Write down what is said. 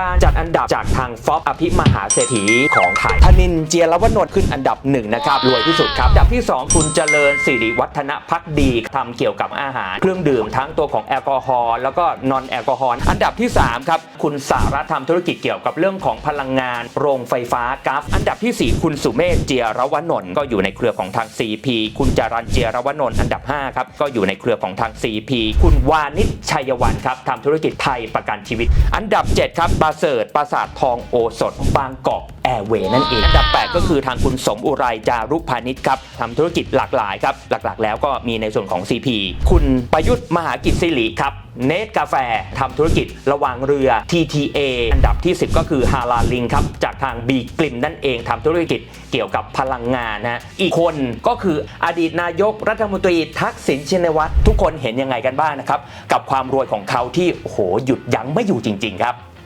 การจัดอันดับจากทางฟอบอภิมหาเศรษฐีของไทยธนินเจียรวนนท์ขึ้นอันดับหนึ่งนะครับรวยที่สุดครับอันดับที่ 2 คุณเจริญสิริวัฒนพักดีทำเกี่ยวกับอาหาร เครื่องดื่มทั้งตัวของแอลกอฮอล์แล้วก็นอนแอลกอฮอล์อันดับที่3ครับคุณสาระทำธุรกิจเกี่ยวกับเรื่องของพลังงาน โรงไฟฟ้าก๊าซอันดับทีสี่ 4 คุณสุเมธเจียรวนนท์ก็อยู่ในเครือของทาง CP คุณจารันเจียรวนนท์อันดับ5ครับก็อยู่ในเครือของทาง CP คุณวานิชชัยวันครับทำธุรกิจไทยประกันชีวิต อันดับ 7 ครับประเสริฐประสาททองโอสถ บางกอกแอร์เวย์นั่นเองอันดับ8ก็คือทางคุณสมอุไรจารุพานิชครับทำธุรกิจหลากหลายครับ หลักๆ แล้วก็มีในส่วนของ CP คุณประยุทธ์มหากิจสิริครับเนตกาแฟทำธุรกิจระหว่างเรือ TTA อันดับที่ 10 ก็คือฮาลาลิงครับ จากทางบีกลิมนั่นเองทำธุรกิจเกี่ยวกับพลังงานนะฮะอีกคนก็คืออดีตนายกรัฐมนตรีทักษิณชินวัตรทุกคนเห็นยังไงกันบ้างนะครับ กับความรวยของเขาที่โหหยุดยั้งไม่อยู่จริง ๆ ครับ